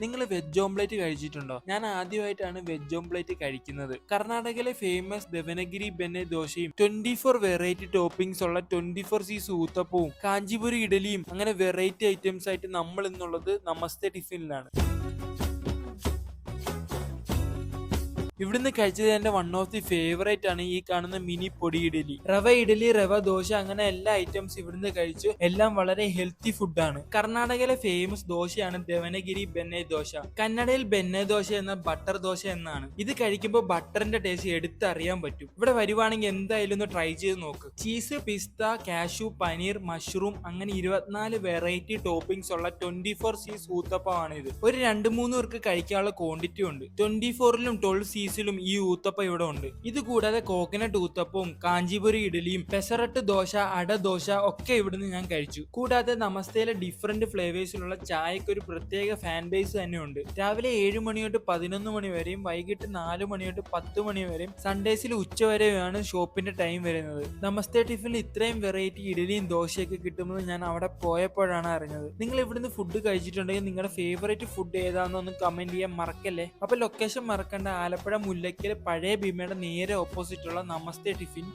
നിങ്ങൾ വെജ് ഓംപ്ലേറ്റ് കഴിച്ചിട്ടുണ്ടോ? ഞാൻ ആദ്യമായിട്ടാണ് വെജ് ഓംപ്ലേറ്റ് കഴിക്കുന്നത്. കർണാടകയിലെ ഫേമസ് ദവനഗിരി ബെന്നെ ദോശയും ട്വന്റി ഫോർ വെറൈറ്റി ടോപ്പിംഗ്സ് ഉള്ള ട്വന്റി ഫോർ സീസ് ഊത്തപ്പവും കാഞ്ചിപുരി ഇഡലിയും അങ്ങനെ വെറൈറ്റി ഐറ്റംസ് ആയിട്ട് നമ്മൾ ഇന്നുള്ളത് നമസ്തേ ടിഫിനിലാണ് ഇവിടുന്ന് കഴിച്ചത് എന്റെ വൺ ഓഫ് ദി ഫേവറേറ്റ് ആണ് ഈ കാണുന്ന മിനി പൊടി ഇഡലി. റവ ഇഡലി റവ ദോശ അങ്ങനെ എല്ലാ ഐറ്റംസ് ഇവിടുന്ന് കഴിച്ചു. എല്ലാം വളരെ ഹെൽത്തി ഫുഡാണ് കർണാടകയിലെ ഫേമസ് ദോശയാണ് ദേവനഗിരി ബെന്നെ ദോശ. കന്നഡയിൽ ബെന്നെ ദോശ എന്ന ബട്ടർ ദോശ എന്നാണ്. ഇത് കഴിക്കുമ്പോൾ ബട്ടറിന്റെ ടേസ്റ്റ് എടുത്തറിയാൻ പറ്റും. ഇവിടെ വരുവാണെങ്കിൽ എന്തായാലും ഒന്ന് ട്രൈ ചെയ്ത് നോക്ക്. Cheese pista cashew paneer mushroom അങ്ങനെ ഇരുപത്തിനാല് വെറൈറ്റി ടോപ്പിംഗ്സ് ഉള്ള ട്വന്റി ഫോർ സീസ് ഊത്തപ്പമാണ് ഇത് ഒരു രണ്ട് മൂന്ന് പേർക്ക് കഴിക്കാനുള്ള ക്വാണ്ടിറ്റി ഉണ്ട്. ട്വന്റി ഫോറിലും ട്വൽവ് സീസിലും ഈ ഊത്തപ്പം ഇവിടെ ഉണ്ട്. ഇത് കൂടാതെ കോക്കനട്ട് ഊത്തപ്പവും കാഞ്ചിപുരി ഇഡലിയും പെസറട്ട് ദോശ അട ദോശ ഒക്കെ ഇവിടുന്ന് ഞാൻ കഴിച്ചു. കൂടാതെ നമസ്തയിലെ ഡിഫറെന്റ് ഫ്ലേവേഴ്സിലുള്ള ചായക്ക് ഒരു പ്രത്യേക ഫാൻ ബേസ് തന്നെയുണ്ട് രാവിലെ ഏഴ് മണി തൊട്ട് പതിനൊന്ന് മണി വരെയും വൈകിട്ട് നാല് മണി തൊട്ട് പത്ത് മണി വരെയും സൺഡേസിൽ ഉച്ച വരെയാണ് ഷോപ്പിന്റെ ടൈം വരുന്നത്. നമസ്തേ ടിഫിനിൽ ഇത്രയും വെറൈറ്റി ഇഡലിയും ദോശയൊക്കെ കിട്ടുമെന്ന് ഞാൻ അവിടെ പോയപ്പോഴാണ് അറിഞ്ഞത്. നിങ്ങൾ ഇവിടുന്ന് ഫുഡ് കഴിച്ചിട്ടുണ്ടെങ്കിൽ നിങ്ങളുടെ ഫേവറേറ്റ് ഫുഡ് ഏതാണെന്നൊന്ന് കമന്റ് ചെയ്യാൻ മറക്കല്ലേ? അപ്പൊ ലൊക്കേഷൻ മറക്കേണ്ട. ആലപ്പുഴ മുല്ലയ്ക്കൽ പഴയ ഭീമയുടെ നേരെ ഓപ്പോസിറ്റുള്ള നമസ്തേ ടിഫിൻ.